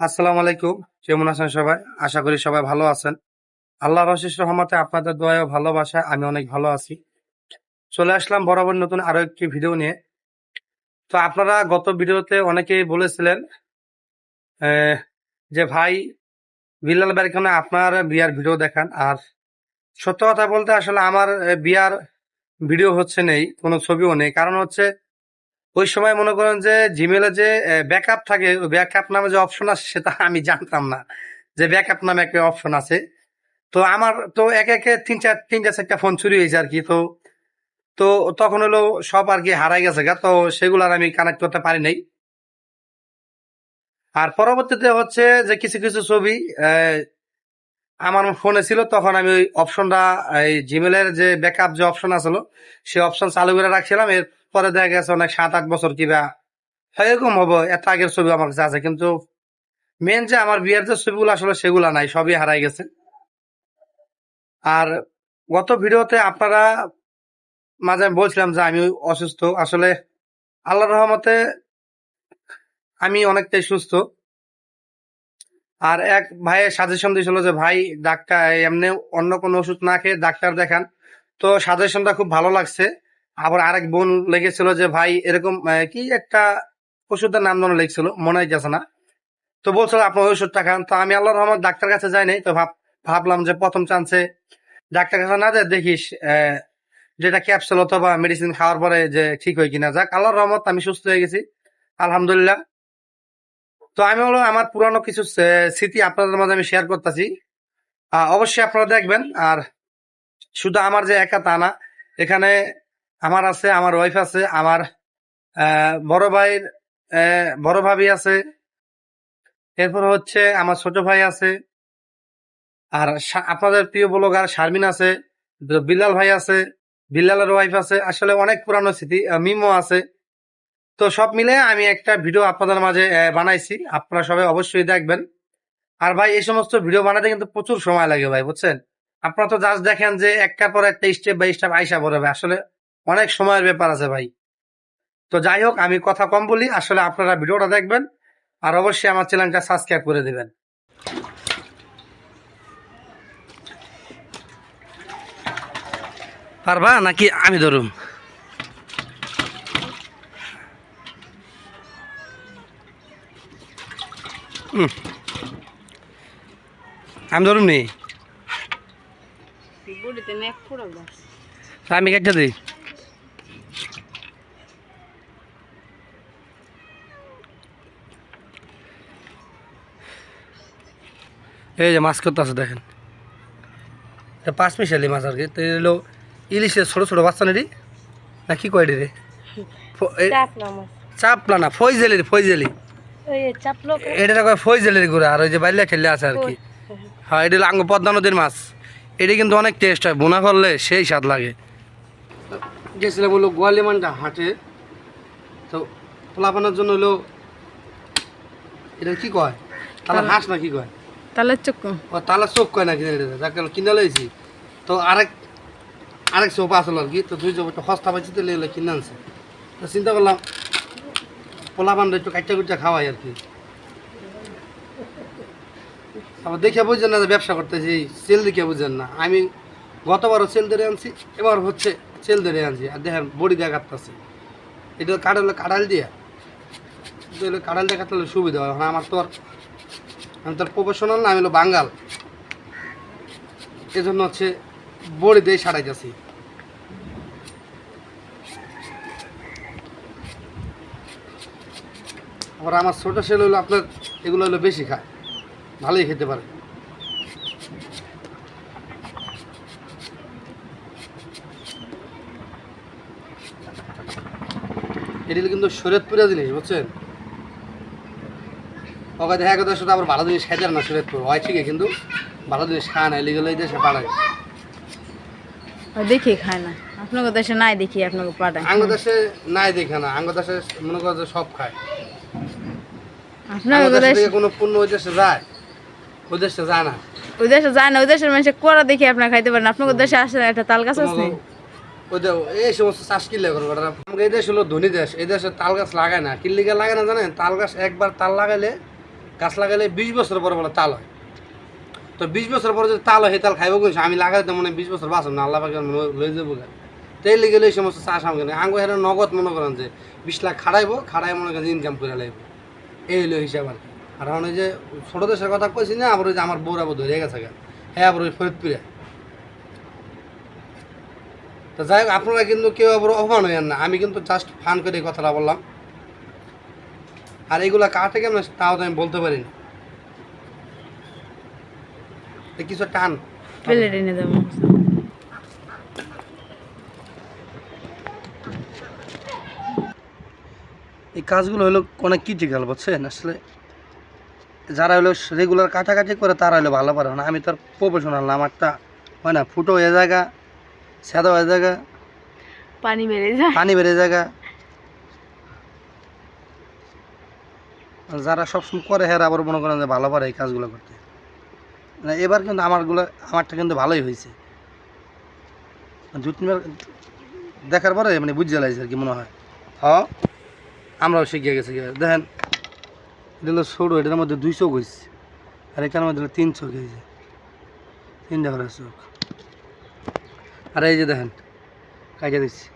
আসসালামু আলাইকুম। কেমন আছেন সবাই? আশা করি সবাই ভালো আছেন। আল্লাহর অশেষ রহমতে আপনাদের দোয়ায় ও ভালোবাসায় আমি অনেক ভালো আছি। চলে আসলাম বরাবর নতুন আরও একটি ভিডিও নিয়ে। তো আপনারা গত ভিডিওতে অনেকেই বলেছিলেন যে ভাই বিলাল বাড়িখানে আপনার বিয়ার ভিডিও দেখান। আর সত্য কথা বলতে আসলে আমার বিয়ার ভিডিও হচ্ছে নেই, কোনো ছবিও নেই। কারণ হচ্ছে ওই সময় মনে করেন যে জিমেলে যে ব্যাকআপ থাকে, ওই ব্যাকআপ নামে যে অপশন আছে সেটা আমি জানতাম না যে ব্যাকআপ নামে একটা অপশন আছে। তো আমার, তো একে একে তিন চার, তিনটা চারটা ফোন চুরি হয়েছে আর কি। তো তো তখন হলো সব আর কি হারাই গেছে গা, তো সেগুলো আর আমি কানেক্ট করতে পারি নাই। আর পরবর্তীতে হচ্ছে যে কিছু কিছু ছবি আমার ফোনে ছিল, তখন আমি ওই অপশনটা এই জিমেলের যে ব্যাকআপ যে অপশন আসলো সেই অপশন চালু করে রাখছিলাম। এরপরে দেখা গেছে অনেক সাত, আট বছর কিবা এরকম হব, এত আগের ছবি আমার কাছে আছে, কিন্তু মেন যে আমার বিয়ের যে ছবিগুলো আসলে সেগুলা নাই, সবই হারাই গেছে। আর গত ভিডিওতে আপনারা মাঝে বলছিলাম যে আমি অসুস্থ, আসলে আল্লাহর রহমতে আমি অনেকটাই সুস্থ। আর এক ভাইয়ের সাজেশন দিয়েছিল যে, ভাই, ডাক্তার, এমনি অন্য কোনো ওষুধ না খেয়ে ডাক্তার দেখান। তো সাজেশনটা খুব ভালো লাগছে। আবার আরেক বোন লেগেছিল যে, ভাই, এরকম কি একটা ওষুধের নাম যেন লিখছিল মনে হইতেছে না। তো বলছিল, আপনার ওষুধটা খান। তো আমি আল্লাহ রহমত ডাক্তার কাছে যাই নাই, তো ভাব, ভাবলাম যে প্রথম চান্সে ডাক্তার কাছে না যায় দেখিস যেটা ক্যাপসুল অথবা মেডিসিন খাওয়ার পরে যে ঠিক হয় কিনা। যাক, আল্লাহর রহমত, আমি সুস্থ হয়ে গেছি, আলহামদুলিল্লাহ। তো আমি হলো আমার পুরানো কিছু স্মৃতি আপনাদের মাঝে আমি শেয়ার করতেছি। অবশ্যই আপনারা দেখবেন, আর শুধু আমার যে একা তা না, এখানে আমার আছে, আমার ওয়াইফ আছে, আমার বড় ভাইয়ের বড় ভাবি আছে। এরপর হচ্ছে আমার ছোট ভাই আছে। আর আপনাদের প্রিয় ব্লগার শারমিন আছে বিল্লাল ভাই আছে বিল্লালের ওয়াইফ আছে। আসলে অনেক পুরানো স্মৃতি মিমো আছে। তো সব মিলে আমি একটা ভিডিও আপনাদের মাঝে বানাইছি। আপনারা সবাই অবশ্যই দেখবেন। আর ভাই, এই সমস্ত ভিডিও বানাতে কিন্তু প্রচুর সময় লাগে ভাই, বুঝছেন? আপনারা তো জাস্ট দেখেন যে একটা পর একটা স্টেপ বাই স্টেপ আইসা পড়ে ভাই। আসলে অনেক সময়ের ব্যাপার আছে ভাই। তো যাই হোক আমি কথা কম বলি আসলে আপনারা ভিডিওটা দেখবেন আর অবশ্যই আমার চ্যানেলটা সাবস্ক্রাইব করে দিবেন। পারবা নাকি আমি ধরুম? হুম। আমি ধরুম নি? আমি কেটে দিই। এই যে মাছ করতে আছে দেখেন। এটা পাঁচ মিশালি মাছ আর কি। তো এলো ইলিশের ছোট ছোট বাচ্চা নেই না কি কয় রে চাপলা না ওই চাপলো এটা কয় ফইজেলির গুঁড়া আর ওই যে বাইলে খেলে আছে আর কি। হ্যাঁ এটা হলো আঙ্গ পদ্মা নদীর মাছ। এটা কিন্তু অনেক টেস্ট হয় বোনা করলে সেই স্বাদ লাগে। গেছিলাম হলো গোয়ালিমানটা হাটে। তো পোলাপানোর জন্য হলো এটা কি কয়? তাহলে হাঁস না কি কয়? তাহলে চোখ ও তাহলে চোখ কয় না কিনে যাকে কিনে লইছি। তো আরেক আরেক চোপ আসলো আর কি তো দুই একটু সস্তা পাইছি তো লেগে কিনে আনছে। তো চিন্তা করলাম, পোলা পোলাপানটা একটু কাটটা কুটটা খাওয়াই আর কি। আবার দেখে বুঝছেন না ব্যবসা করতেছি, সেল দেখে বুঝছেন না। আমি গতবারও সেল ধরে আনছি, এবার হচ্ছে সেল ধরে আনছি। আর দেখেন, বড়ি দিয়ে কাটতেছি। এটা কাটাল কাটাল দিয়ে। কাটাল দিয়ে কাটলে সুবিধা হয় আমার তো আর আমি তো প্রফেশনাল না, আমি হলো বাঙ্গাল। এজন্য হচ্ছে বড়ি দিয়ে সারাইতেছি আবার আমার ছোটো ছেলে হলো আপনার, এগুলো হলো বেশি খায়, ভালোই খেতে পারে। এটি কিন্তু শরীয়তপুরে জিনিস, বুঝছেন? ওকে দেখা শুধু আবার ভালো জিনিস খাইতে না শরীয়তপুর হয় ঠিকই কিন্তু ভালো জিনিস খায় না এলিগুলো দেশে দেখি খায় না। আপনাকে দেশে নাই দেখি আপনাকে পাঠায় আঙ্গ দেশে নাই দেখে না আঙ্গ দেশে মনে করো সব খায়। আঙ্গ দেশে কোনো পণ্য ওই দেশে যায় ওই দেশে যায় না। ওই দেশে যায় না ওই দেশের মানুষের করা দেখি আপনার খাইতে পারেন আপনাকে দেশে আসে একটা তাল গাছ আছে ওই এই সমস্ত চাষ কিনলে করব এই দেশ হলো ধনী দেশ এই দেশে তাল গাছ লাগায় না। কিল্লিকে লাগায় না জানেন? তাল গাছ একবার তাল লাগাইলে গাছ লাগালে বিশ বছর পরে বলে তাল হয়। তো বিশ বছর পরে যদি তাল হয় তাল খাইব কিন্তু আমি লাগাইতে মনে হয় বিশ বছর বাঁচব না, আল্লাহ পাকে লই যাব গা। তাই লেগে এই সমস্ত চাষ আমাকে আঙ্গ হেরে নগদ মনে করেন যে বিশ লাখ খাড়াইবো খাড়াই মনে করেন ইনকাম করে লাগবে এই হলো হিসাব আর আর ওই যে ছোটো দেশের কথা কইছি না, আবার যে আমার বউরা ধরে গেছে হ্যাঁ আবার ওই ফরিদপুরে। তো যাই হোক, আপনারা কিন্তু কেউ আবার অপমান হইয়েন না। আমি কিন্তু জাস্ট ফান করে এই কথাটা বললাম। আর এগুলা কাটে কেমন তাও তো আমি বলতে পারি না কিছু টান। দেবো। এই কাজগুলো হলো অনেক ক্রিটিক্যাল বুঝছেন? আসলে যারা হলো রেগুলার কাটাকাটি করে তারা হলো ভালো পারে না। আমি তো আর প্রফেশনাল না আমারটা হয় না ফুটো হয়ে জায়গা সাদা হয়ে জায়গা পানি বেড়ে যায়। পানি বেড়ে জায়গা যারা সবসময় করে হ্যাঁ আবার মনে করেন যে ভালো পারে এই কাজগুলো করতে। না এবার কিন্তু আমারগুলো, আমারটা কিন্তু ভালোই হয়েছে। দু তিনবার দেখার পরে মানে বুঝতে লাগছে আর কি মনে হয়। হ আমরাও শিখে গেছি দেখেন, এটা হলো এটার মধ্যে দুই চোখ হয়েছে, আর এটার মধ্যে তিন চোখ হয়েছে। তিনটা করে চোখ। আর এই যে দেখেন কাজে দিচ্ছি।